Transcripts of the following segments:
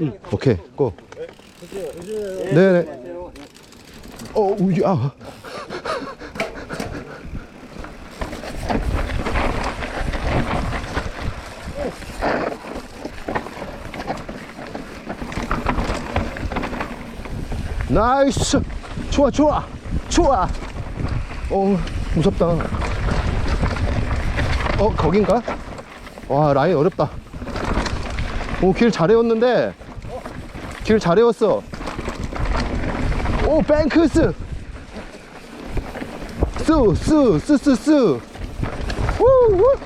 응, 오케이, 고. 네네. 어, 우지, 아. 나이스! 좋아, 좋아! 좋아! 어, 무섭다. 어, 거긴가? 와, 라인 어렵다. 오, 길 잘 외웠는데, 길 잘 외웠어. 오, 뱅크스! 스, 스, 스, 스, 스. 우, 우.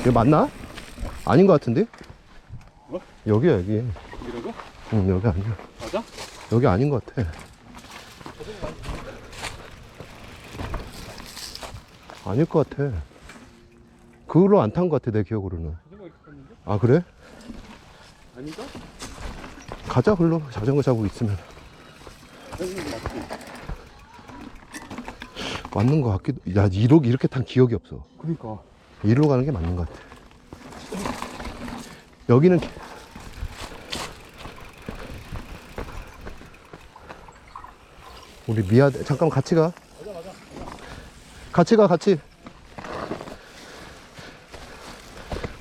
이거 맞나? 아닌 것 같은데? 뭐? 여기야, 여기. 이러고? 응, 여기 아니야. 맞아? 여기 아닌 것 같아. 아닐 것 같아. 그걸로 안 탄 것 같아, 내 기억으로는. 아, 그래? 아닌가? 가자, 글로. 자전거 잡고 있으면. 맞는 것 같기도. 야, 이렇게, 이렇게 탄 기억이 없어. 그니까 이리로 가는 게 맞는 것 같아. 여기는. 기- 우리 미아, 잠깐 같이 가. 같이 가, 같이.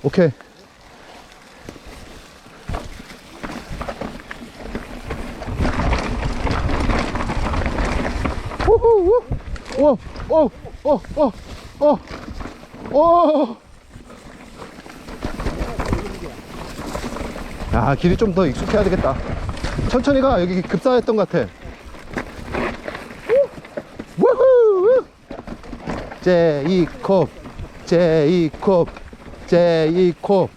오케이. 우후, 우. 오, 오, 오, 오, 오. 오. 야, 길이 좀 더 익숙해야 되겠다. 천천히 가. 여기 급사했던 것 같아. 제이콥, 제이콥, 제이콥,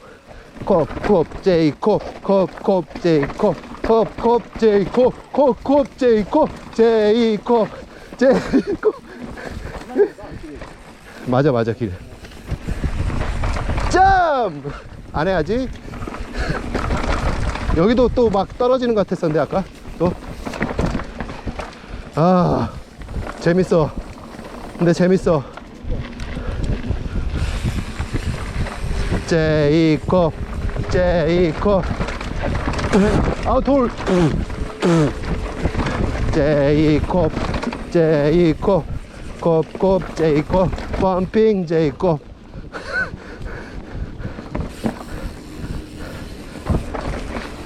콥콥, 제이콥, 콥콥, 제이콥, 콥콥, 제이콥, 콥콥, 제이콥, 제이콥, 제이콥. 맞아, 맞아, 길. 점! 안 해야지. 여기도 또 막 떨어지는 것 같았었는데, 아까? 또. 아, 재밌어. 근데 재밌어. 제이콥, 제이콥. 아, 돌. 제이콥, 제이콥, 콥콥, 제이콥, 펌핑, 제이콥.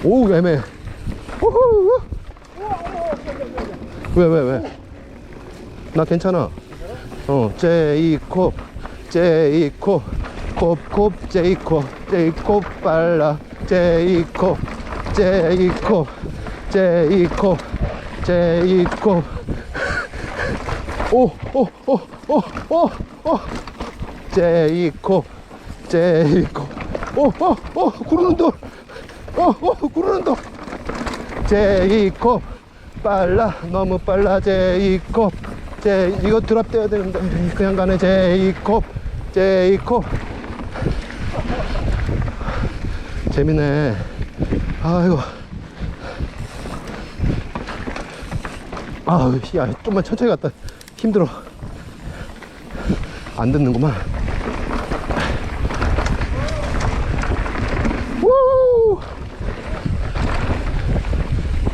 오, 애매. 우후. 왜, 왜, 왜? 나 괜찮아. 어, 제이콥, 제이콥, 콥콥, 제이콥, 제이콥 빨라, 제이콥, 제이콥, 제이콥, 제이콥. 오, 오, 오, 오, 오, 오. 제이콥, 제이콥. 오, 오, 오, 구르는 돌. 어, 어, 구르는 돌. 제이콥. 빨라, 너무 빨라, 제이콥. 제, 이거 드랍 떼야 되는데, 그냥 가네, 제이콥. 제이콥. 재밌네 아이고 아, 야, 좀만 천천히 갔다. 힘들어. 안 듣는구만.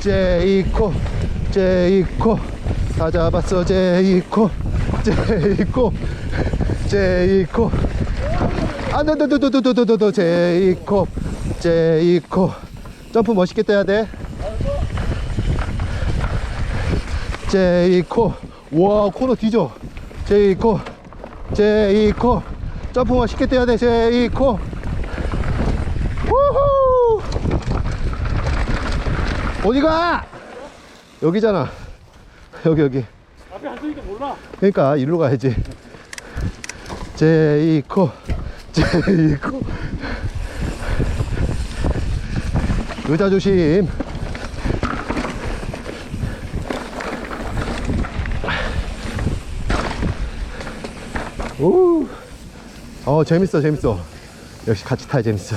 제이코, 제이코. 다 잡았어, 제이코. 제이코, 제이코. 안 돼, 돼, 돼, 돼, 돼, 돼, 돼, 제이코. 제이콥. 점프 멋있게 떠야 돼. 제이콥. 와, 코너 뒤져. 제이콥, 제이콥. 점프 멋있게 떠야 돼, 제이콥. 우후! 어디가? 여기잖아. 여기, 여기. 앞에 안 서니까 몰라 그러니까 일로 가야지. 제이코, 제이코. 의자 조심. 오, 어 재밌어, 재밌어. 역시 같이 타야 재밌어.